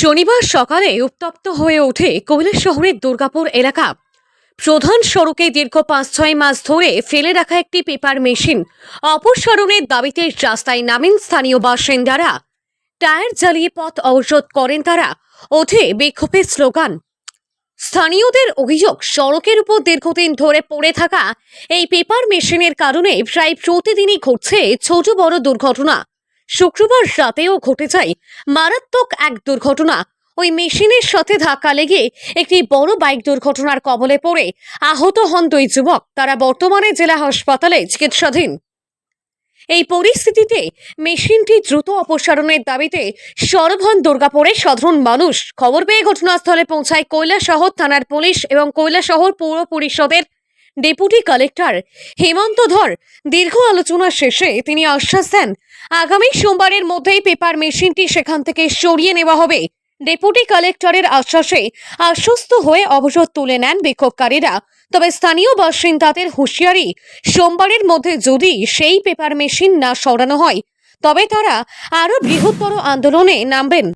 শনিবার সকালে উত্তপ্ত হয়ে ওঠে কৈলাস শহরের দুর্গাপুর এলাকা। প্রধান সড়কে দীর্ঘ পাঁচ ছয় মাস ধরে ফেলে রাখা একটি পেপার মেশিন অপসারণের দাবিতে রাস্তায় নামেন স্থানীয় বাসিন্দারা। টায়ার জ্বালিয়ে পথ অবরোধ করেন তারা, ওঠে বিক্ষোভের স্লোগান। স্থানীয়দের অভিযোগ, সড়কের উপর দীর্ঘদিন ধরে পড়ে থাকা এই পেপার মেশিনের কারণে প্রায় প্রতিদিনই ঘটছে ছোট বড় দুর্ঘটনা। শুক্রবার রাতেও ঘটে যায় মারাত্মক এক দুর্ঘটনা। ওই মেশিনের সাথে ধাক্কা লেগে একটি বড় বাইক দুর্ঘটনার কবলে পড়ে আহত হন দুই যুবক। তারা বর্তমানে জেলা হাসপাতালে চিকিৎসাধীন। এই পরিস্থিতিতে মেশিনটি দ্রুত অপসারণের দাবিতে সরব হন দুর্গাপুরের সাধারণ মানুষ। খবর পেয়ে ঘটনাস্থলে পৌঁছায় কৈলাসহর থানার পুলিশ এবং কৈলাসহর পৌর পরিষদের ডেপুটি কালেক্টর হেমন্ত ধর দীর্ঘ আলোচনা শেষে তিনি আশ্বাস দেন, আগামী সোমবারের মধ্যেই পেপার মেশিনটি সেখান থেকে সরিয়ে নেওয়া হবে। ডেপুটি কালেক্টরের আশ্বাসে আশ্বস্ত হয়ে অবরোধ তুলে নেন বিক্ষোভকারীরা। তবে স্থানীয় বাসিন্দাদের হুঁশিয়ারি, সোমবারের মধ্যে যদি সেই পেপার মেশিন না সরানো হয়, তবে তারা আরও বৃহত্তর আন্দোলনে নামবেন।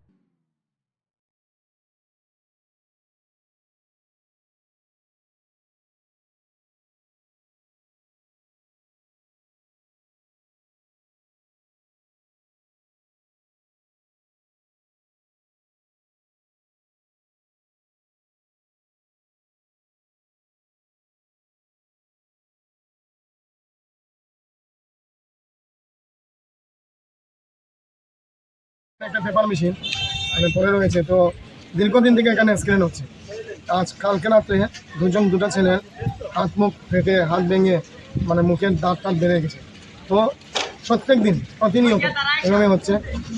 একটা পেপার মেশিন মানে পড়ে রয়েছে, তো দীর্ঘদিন থেকে এখানে স্ক্রিন হচ্ছে। আজ, কালকে রাত্রে দুজন, দুটা ছেলে হাত মুখ ফেটে, হাত ভেঙে মানে মুখের দাঁত টাত বেড়ে গেছে। তো প্রত্যেক দিন, প্রতিনিয়ত এভাবে হচ্ছে।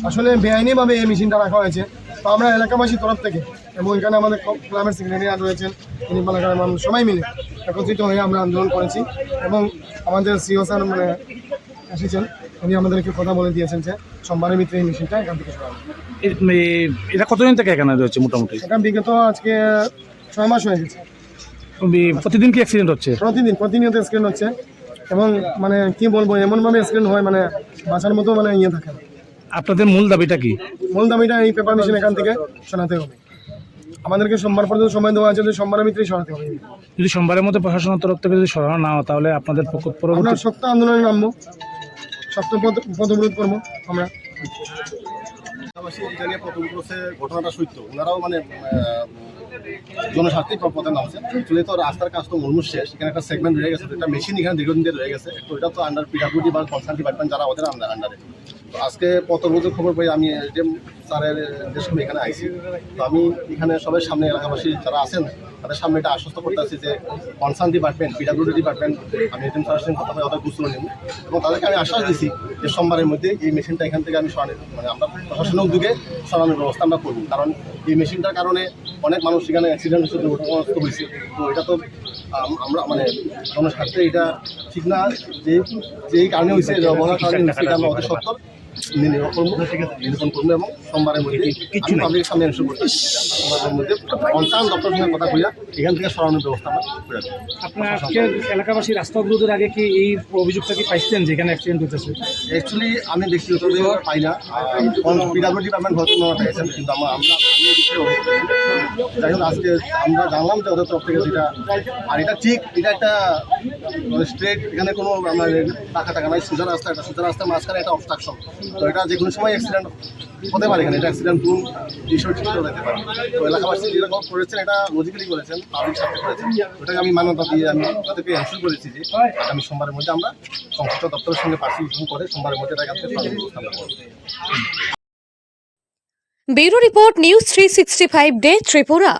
আসলে বেআইনিভাবে এই মেশিনটা রাখা হয়েছে। তো আমরা এলাকাবাসীর তরফ থেকে এবং এখানে আমাদের ক্লাবের সেক্রেটারি রয়েছেন, তিনি এলাকার মানুষ সবাই মিলে একত্রিত হয়ে আমরা আন্দোলন করেছি। এবং আমাদের সিও স্যার মানে এসেছেন। উনি আমাদেরকে কথা বলে দিয়েছেন যে সোমবারের ভিতরে এই মেশিনটা এখান থেকে সরানো। এ- এ- এটা কতদিন থেকে এখানে রয়েছে মোটামুটি? এটা বিগত আজকে ছয় মাস হয়ে গেছে। প্রতিদিন কি অ্যাক্সিডেন্ট হচ্ছে? প্রতিদিন প্রতিনিয়ত স্ক্রিন হচ্ছে। এবং মানে কি বলব এমনভাবে স্ক্রিন হয় মানে বাঁচার মতো মানে ইয়ে থাকে না। আপনাদের মূল দাবিটা কি? মূল দাবিটা এই পেপার মেশিন এখান থেকে শোনাতে হবে। আমাদেরকে সোমবার পর্যন্ত সময় দেওয়া আছে যে সোমবারের ভিতরেই সরাতে হবে। যদি সোমবারের মধ্যে প্রশাসনের তরফ থেকে যদি সরানো না হয় তাহলে আপনাদের পক্ষ- আমরা পরবর্তী শক্ত আন্দোলনে নামবো। শক্ত পদ পদবিরোধ করব আমরা। প্রথম ঘটনাটা সত্য। ওনারাও মানে চলে তো রাস্তার কাজ একটা সেগমেন্ট রয়ে গেছে একটা মেশিন এখানে দীর্ঘদিন রয়ে গেছে। তো এটা তো আন্ডার পিডাব্লিউডি বা কনসার্ন ডিপার্টমেন্ট যারা ওদের আন্ডারে আজকে পত্রবোধ খবর পাই, আমি যে স্যারের যে এখানে আইছি। তো আমি এখানে সবাই সামনে এলাকাবাসী যারা আছেন, তাদের সামনে এটা আশ্বস্ত করতে আছি যে কনসার্ন ডিপার্টমেন্ট পিডাব্লিউডি ডিপার্টমেন্ট আমি এটিএম স্যারের সঙ্গে কথা ওদের গুছলো নেব এবং তাদেরকে আমি আশ্বাস দিছি যে সোমবারের মধ্যে এই মেশিনটা এখান থেকে আমি সরানো মানে আমরা প্রশাসনের উদ্যোগে সরানোর ব্যবস্থা আমরা করব। কারণ এই মেশিনটার কারণে অনেক মানুষ সেখানে অ্যাক্সিডেন্ট হচ্ছে দুর্ঘটনাগ্রস্ত হয়েছে। তো এটা তো আমরা মানে জনস্বার্থে এটা ঠিক না, যে, যেই কারণে হয়েছে ব্যবহার কারণে এটা আমরা অতি সত্তর। নির্ণয় করব নিরূপণ করব এবং সোমবারের মধ্যে আমি পাবলিকের সামনে এনশো করছি সোমবারের মধ্যে কনসার্ন দপ্তরের সঙ্গে কথা কইয়া এখান থেকে সরানোর ব্যবস্থা আমরা আপনার আজকে এলাকাবাসী রাস্তা অবরোধের আগে কি এই অভিযোগটা কি পাইছিলেন যে এখানে অ্যাক্সিডেন্ট হতেছে অ্যাকচুয়ালি আমি ব্যক্তিগতভাবে পাই না। পিডাব্লিউ ডিপার্টমেন্ট হয়তো ওনারা পেয়েছেন কিন্তু আমরা আমি। যাই হোক আজকে আমরা জানলাম যে ওদের তরফ থেকে যেটা আর এটা ঠিক এটা একটা স্ট্রেট এখানে কোনো আমার টাকা টাকা নাই সোজা রাস্তা এটা সোজা রাস্তার মাঝখানে একটা অবস্ট্রাকশন তো এটা যে কোনো সময় অ্যাক্সিডেন্ট হতে পারে এখানে। এটা অ্যাক্সিডেন্ট কোন বিষয় ঠিক যেতে পারে। তো এলাকাবাসী যেরকম করেছেন, এটা লজিক্যালি করেছেন পাবলিক সাথে করেছেন। ওটাকে আমি মান্যতা দিয়ে আমি তাদেরকে এনশিওর করেছি যে আমি সোমবারের মধ্যে আমরা সংশ্লিষ্ট দপ্তরের সঙ্গে পার্সিউশন করে সোমবারের মধ্যে এটা আমরা bureau report news three sixty five day Tripura.